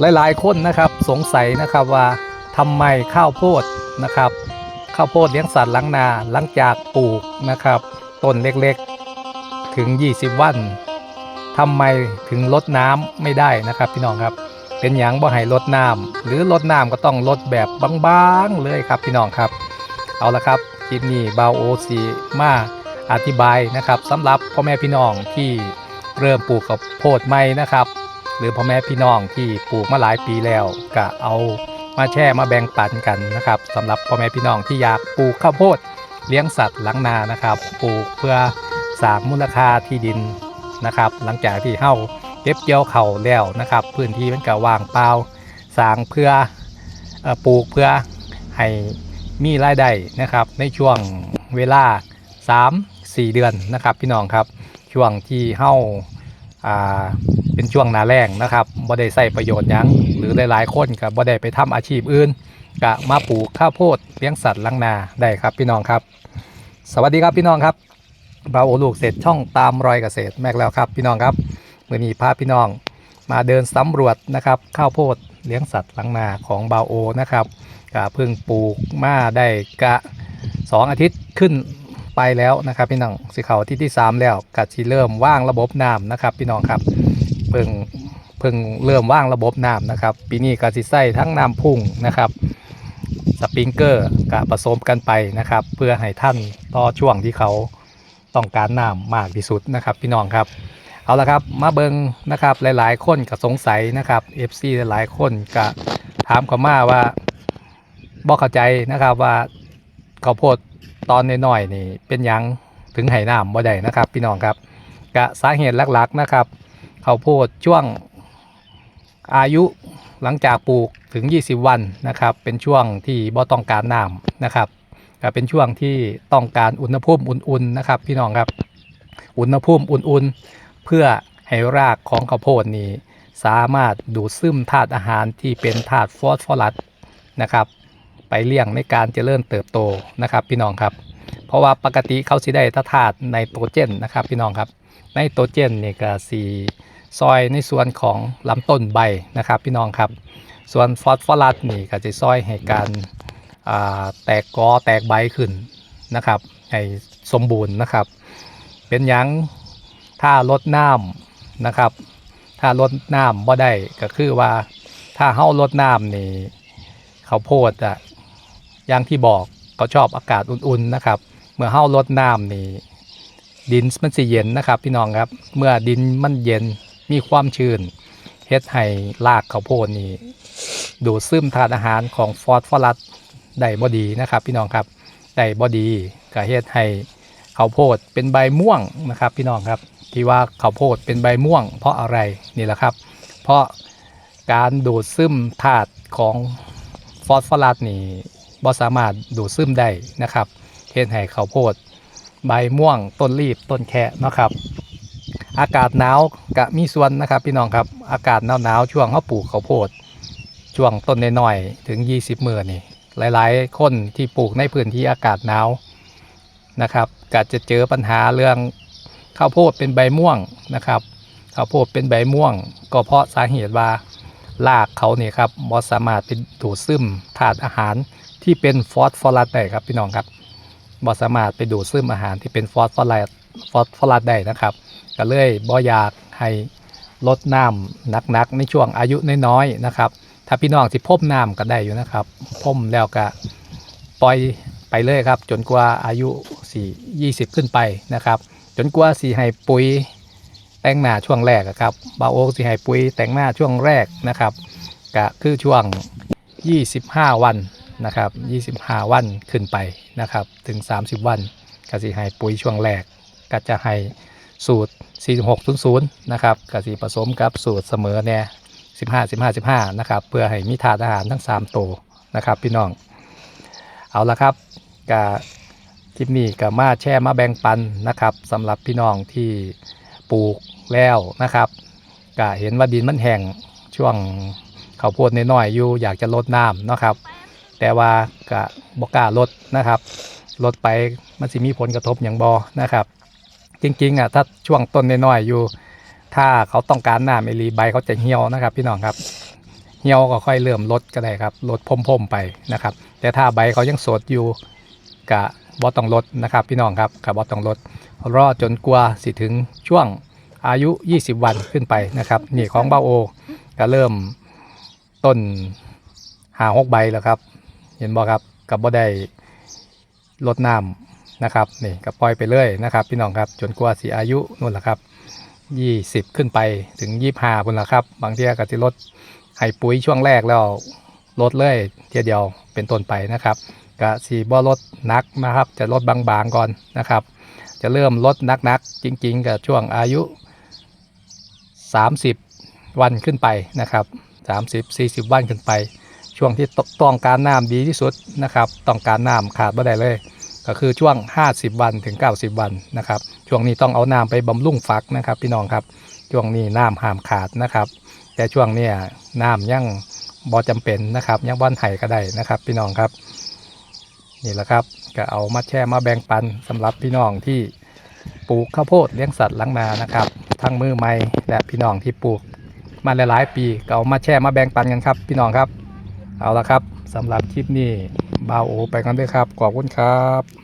หลาย ๆ คนนะครับสงสัยนะครับว่าทำไมข้าวโพดนะครับ ข้าวโพดเลี้ยงสัตว์หล้างนาหลังจากปลูกนะครับต้นเล็กๆถึง 20 วันทำไมถึงลดน้ำไม่ได้นะครับ พี่น้องครับเป็นอย่างบ่ให้ลดน้ำหรือลดน้ำก็ต้องลดแบบบางๆเลยครับพี่น้องครับ เอาละครับคลิปนี้บาโอซีมาอธิบายนะครับสำหรับพ่อแม่พี่น้องที่เริ่มปลูกข้าวโพดใหม่นะครับ หรือพ่อแม่พี่น้องที่ปลูกมาหลายปีแล้วก็เอามาแช่มาแบ่งปันกันนะครับสำหรับพ่อแม่พี่น้องที่อยากปลูกข้าวโพดเลี้ยงสัตว์หลังนานะครับปลูกเพื่อสร้างมูลค่าที่ดินนะครับ หลังจากที่เฮาเก็บเกี่ยวเข่าแล้วนะครับ พื้นที่มันก็ว่างเปล่าสร้างเพื่ออปลูกเพื่อให้มีรายได้นะครับ ในช่วงเวลา 3-4 เดือนนะครับ พี่น้องครับช่วงที่เฮาอ่า เป็นช่วงหนาแรงนะครับบ่ได้ใส่ประโยชน์ยังหรือหลายๆคนก็บ่ได้ไปทำอาชีพอื่นก็มาปลูกข้าวโพดเลี้ยงสัตว์ลังนาได้ครับพี่น้องครับ สวัสดีครับพี่น้องครับบาโอลูกเสร็จช่องตามรอยเกษตรแม็กแล้วครับ พี่น้องครับเมื่อนี้พาพี่น้องมาเดินสำรวจนะครับข้าวโพดเลี้ยงสัตว์ลังนาของบาโอนะครับก็เพิ่งปลูกมาได้กะสองอาทิตย์ขึ้นไปแล้วนะครับพี่น้องสิเขาที่ที่สามแล้วกะชีเริ่มว่างระบบน้ำนะครับพี่น้องครับ เพิ่งเพิ่งเริ่มว่างระบบน้ำนะครับ ปีนี้ก็สิใส่ทั้งน้ำพุ่งนะครับสปริงเกอร์กับผสมกันไปนะครับ เพื่อให้ท่านต่อช่วงที่เขาต้องการน้ำมากที่สุดนะครับ พี่น้องครับเอาละครับมาเบิงนะครับหลาย ๆ คนก็สงสัยนะครับ FC หลายๆ คนก็ถามเขามาว่าบอกเข้าใจนะครับว่าข้าวโพดตอนน้อยๆนี่เป็นยังถึงไห้น้ำบ่ได้นะครับ พี่น้องครับกะสาเหตุหลักๆนะครับ ข้าวโพดช่วงอายุหลังจากปลูกถึง 20 วันนะครับ เป็นช่วงที่บ่ต้องการน้ำนะครับก็เป็นช่วงที่ต้องการอุณหภูมิอุ่นๆนะครับ พี่น้องครับ อุณหภูมิอุ่นๆ เพื่อให้รากของข้าวโพดนี้สามารถดูดซึมธาตุอาหารที่เป็นธาตุฟอสฟอรัสนะครับไปเลี้ยงในการเจริญเติบโตนะครับ พี่น้องครับ เพราะว่าปกติเขาสิได้ธาตุไนโตรเจนนะครับ พี่น้องครับไนโตรเจนนี่ก็สี ซอยในส่วนของลำต้นใบนะครับพี่น้องครับ ส่วนฟอสฟอรัสนี่ก็จะซอยให้การแตกกอแตกใบขึ้นนะครับให้สมบูรณ์นะครับ เป็นยังถ้าลดน้ำนะครับ ถ้าลดน้ำบ่ได้ก็คือว่าถ้าเฮาลดน้ำนี่เขาโพดอะอย่างที่บอกเขาชอบอากาศอุ่นๆนะครับ เมื่อเฮาลดน้ำนี่ดินมันสิเย็นนะครับ พี่น้องครับ เมื่อดินมันเย็น มีความชื้นเฮ็ดให้รากข้าวโพดนี่ดูดซึมธาตุอาหารของฟอสฟอรัสได้บ่ดีนะครับ พี่น้องครับได้บ่ดีก็เฮ็ดให้ข้าวโพดเป็นใบม่วงนะครับ พี่น้องครับที่ว่าข้าวโพดเป็นใบม่วง เพราะอะไรนี่แหละครับ เพราะการดูดซึมธาตุของฟอสฟอรัสนี่บ่สามารถดูดซึมได้นะครับเฮ็ดให้ข้าวโพด ใบม่วงต้นรีบต้นแคะนะครับ อากาศหนาวกะมีส่วนนะครับ พี่น้องครับอากาศหนาวหนาวช่วงเขาปลูกข้าวโพด ช่วงต้นน้อยๆถึง 20มื่อนี่หลาย ๆ คนที่ปลูกในพื้นที่อากาศหนาวนะครับก็จะเจอปัญหาเรื่องข้าวโพดเป็นใบม่วงนะครับข้าวโพดเป็นใบม่วง ก็เพราะสาเหตุว่ารากเขาเนี่ยครับบ่สามารถเป็นดูดซึมธาตุอาหารที่เป็นฟอสฟอรัสได้ครับพี่น้องครับบ่สามารถไปดูดซึมอาหารที่เป็นฟอสฟอรัสฟอสฟอรัสได้นะครับ ก็เลยบ่อยากให้ลดน้ำหนักๆในช่วงอายุน้อยๆนะครับ ถ้าพี่น้องสิพ่มน้ำก็ได้อยู่นะครับพ่มแล้วก็ปล่อยไปเลยครับ จนกว่าอายุ4 20 ขึ้นไปนะครับ จนกว่าสีให้ปุ๋ยแต่งหน้าช่วงแรกครับบาโอสีให้ปุ๋ยแต่งหน้าช่วงแรกนะครับก็คือช่วง 25 วันนะครับ 25 วันขึ้นไปนะครับ ถึง 30 วันก็สิให้ปุ๋ยช่วงแรกก็จะให้ สูตร 4600 นะครับก็สิผสมกับสูตรเสมอแน่15 15 15 นะครับ เพื่อให้มีถาดอาหารทั้ง 3 โตวนะครับ พี่น้อง เอาละครับก็คลิปนี้ก็มาแชร์มาแบ่งปันนะครับสำหรับพี่น้องที่ปลูกแล้วนะครับก็เห็นว่าดินมันแห้งช่วงข้าวโพดน้อยๆอยู่อยากจะลดน้ำนะครับ แต่ว่าก็บอกกล้าลดนะครับลดไปมันสิมีผลกระทบอย่างบอนะครับ จริงๆอะถ้าช่วงต้นน้อยๆอยู่ ถ้าเขาต้องการน้ำเอลีใบเขาจะเหี่ยวนะครับ พี่น้องครับเหี่ยวก็ค่อยเริ่มลดก็ได้ครับลดพ่มๆไปนะครับ แต่ถ้าใบเขายังสดอยู่กะบ่ต้องลดนะครับ พี่น้องครับกะบ่ต้องลดรอจนกว่าสิถึงช่วงอายุ 20 วันขึ้นไปนะครับนี่ของเบ้าโอ ก็เริ่มต้นหาหกใบแล้วครับ เห็นบ่ครับกับบ่ได้ลดน้ำ นะครับนี่ก็ปล่อยไปเรื่อยนะครับพี่น้องครับจนกว่าสิอายุนู่นแหละครับ 20 ขึ้นไปถึง 25พุ่นละครับ บางเทีก็จะลดให้ปุ๋ยช่วงแรกแล้วลดเลยเทียเดียวเป็นต้นไปนะครับก็สีบ่ลดนักนะครับ จะลดบางๆก่อนนะครับ จะเริ่มลดนักๆจริงๆกับช่วงอายุ 30 วันขึ้นไปนะครับ 30 40 วันขึ้นไป ช่วงที่ต้องการน้ำดีที่สุดนะครับ ต้องการน้ำขาดไม่ได้เลย ก็คือช่วง 50 วันถึง 90 วันนะครับ ช่วงนี้ต้องเอาน้ำไปบำรุงฝักนะครับ พี่น้องครับช่วงนี้น้ำห้ามขาดนะครับ แต่ช่วงนี้น้ำยังบ่จำเป็นนะครับ ยังบ้านไห้ก็ได้นะครับ พี่น้องครับ นี่แหละครับก็เอามาแช่มาแบ่งปันสำหรับพี่น้องที่ปลูกข้าวโพดเลี้ยงสัตว์ล้างนานะครับทั้งมือใหม่และพี่น้องที่ปลูกมาหลายๆ ปีก็เอามาแช่มาแบ่งปันกันครับ พี่น้องครับ เอาละครับ สำหรับคลิปนี้บาวโอไปกันด้วยครับ ขอบคุณครับ